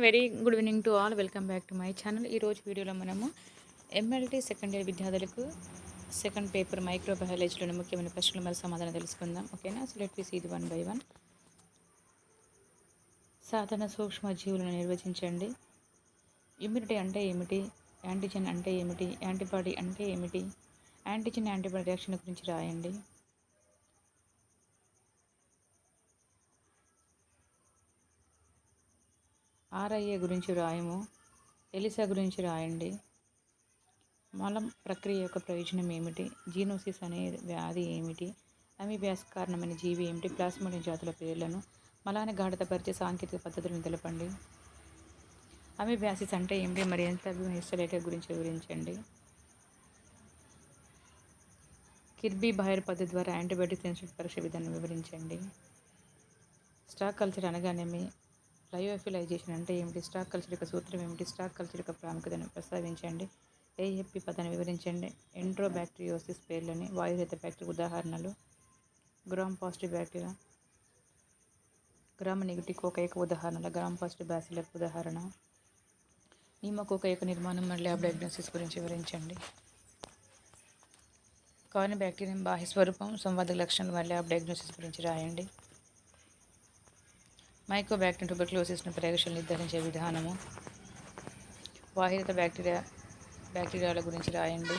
Very good evening to all. Welcome back to my channel. ఈరోజు వీడియోలో మనము MLT second year విద్యార్థులకు second paper micro బయాలజీలోని ముఖ్యమైన ప్రశ్నలు మరి సమాధానం తెలుసుకుందాం. ఓకేనా? సో లెట్ వి సీ ఇది వన్ బై వన్ సాధారణ సూక్ష్మ జీవులను నిర్వచించండి. ఇమ్యూనిటీ అంటే ఏమిటి? యాంటీజెన్ అంటే ఏమిటి? యాంటీబాడీ అంటే ఏమిటి? యాంటీజెన్ యాంటీబాడీ రియాక్షన్ గురించి రాయండి. ఆర్ఐఏ గురించి రాయము ఎలిసా గురించి రాయండి. మలం ప్రక్రియ యొక్క ప్రయోజనం ఏమిటి? జీనోసిస్ అనే వ్యాధి ఏమిటి? అమీబియాస్ కారణమైన జీవి ఏమిటి? ప్లాస్మోడియం జాతుల పేర్లను మలాన్ని గాఢతపరిచే సాంకేతిక పద్ధతులను తెలపండి. అమీబ్యాసిస్ అంటే ఏమిటి? మరి ఎంత హిస్టలేటర్ గురించి వివరించండి. కిర్బీ బహైర్ పద్ధతి ద్వారా యాంటీబయాటిక్ సెన్సిటివ్ పరీక్ష విధానం వివరించండి. స్టాక్ కల్చర్ అనగానేమి? లయోఫిలైజేషన్ అంటే ఏమిటి? స్టాక్ కల్చర్ యొక్క సూత్రం ఏమిటి? స్టాక్ కల్చర్ యొక్క ప్రాముఖ్యతను ప్రస్తావించండి. ఏఎఫ్పి పదాన్ని వివరించండి. ఎంట్రోబ్యాక్టీరియోసిస్ పేర్లని వాయురహిత బ్యాక్టీరియా ఉదాహరణలు. Gram positive bacteria. Gram negative ఒక యొక్క ఉదాహరణలు. గ్రామ్ పాజిటివ్ బ్యాసిలకు ఉదాహరణ. కోక యొక్క నిర్మాణం మరియు ల్యాబ్ డయాగ్నోసిస్ గురించి వివరించండి. కాని బ్యాక్టీరియం బాహ్య స్వరూపం సంవాద లక్షణాలు మరియు ల్యాబ్ డయాగ్నోసిస్ గురించి రాయండి. మైకోబ్యాక్టీరియం ట్యూబర్క్లోసిస్ను ప్రయోగశాల నిర్ధారించే విధానము. వాహిరత బ్యాక్టీరియా బ్యాక్టీరియాల గురించి రాయండి.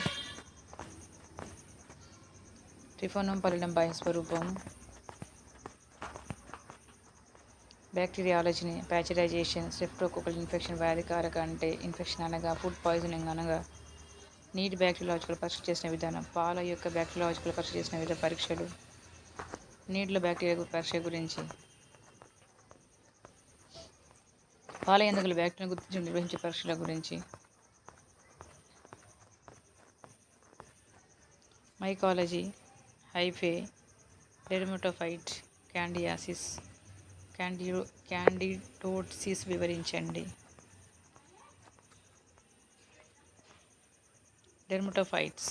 ట్రిఫోనం పలిడం బాహ్యస్వరూపం బ్యాక్టీరియాలజీని ప్యాచరైజేషన్ స్ట్రెప్టోకోకల్ ఇన్ఫెక్షన్ వ్యాధికారక అంటే ఇన్ఫెక్షన్ అనగా ఫుడ్ పాయిజనింగ్ అనగా నీటి బ్యాక్టీరియాలజికల్ పరీక్ష చేసిన విధానం పాల యొక్క బ్యాక్టీరియాలజికల్ పరీక్ష చేసిన వివిధ పరీక్షలు నీటిలో బ్యాక్టీరియా పరీక్ష గురించి పాలయందుకుల ఎందుకుల గుర్తించి నిర్వహించే పరీక్షల గురించి. మైకాలజీ హైఫే డెర్మటోఫైట్ క్యాండియాసిస్ క్యాండియో క్యాండిడోట్సిస్ వివరించండి. డెర్మటోఫైట్స్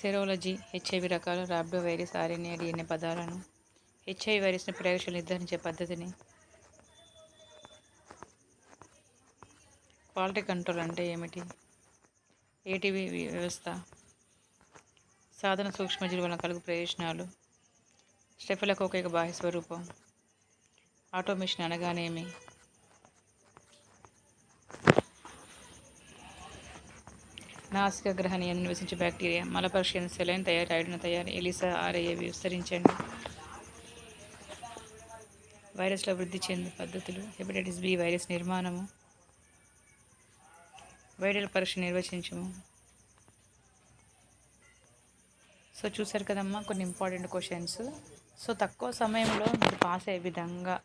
సెరోలజీ హెచ్ఐవి రకాలు రాబ్డో వైరస్ ఆర్ఎన్ఏ డిఎన్ఏ పదాలను హెచ్ఐవి వైరస్ని ప్రయోగశాలు నిర్ధారించే పద్ధతిని. క్వాలిటీ కంట్రోల్ అంటే ఏమిటి? ఏటీవీ వ్యవస్థ సాధన సూక్ష్మజీవి వలన కలుగు ప్రయోజనాలు స్టెఫలకు ఒక బాహ్య స్వరూపం ఆటోమేషన్ అనగానేమి? నాసిక గ్రహణీయంలో నివసించే బ్యాక్టీరియా మలపర్షియన్ సెలైన్ తయారు ఐడిన తయారు ఎలిసా ఆర్ఏ విస్తరించండి. వైరస్లో వృద్ధి చెందే పద్ధతులు హెపటైటిస్ బి వైరస్ నిర్మాణము వైరల్ పరీక్ష నిర్వచించము. సో చూసారు కదమ్మా కొన్ని ఇంపార్టెంట్ క్వశ్చన్స్. సో తక్కువ సమయంలో మీరు పాస్ అయ్యే విధంగా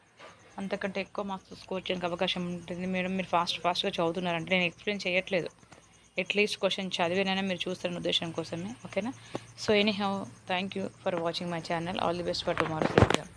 అంతకంటే ఎక్కువ మార్క్స్ స్కోర్ చేయడానికి అవకాశం ఉంటుంది. మేడం మీరు ఫాస్ట్ ఫాస్ట్గా చదువుతున్నారంటే నేను ఎక్స్ప్లెయిన్ చేయట్లేదు. అట్లీస్ట్ క్వశ్చన్ చదివినైనా మీరు చూస్తున్న ఉద్దేశం కోసమే ఓకేనా so anyhow thank you for watching my channel all the best for tomorrow exam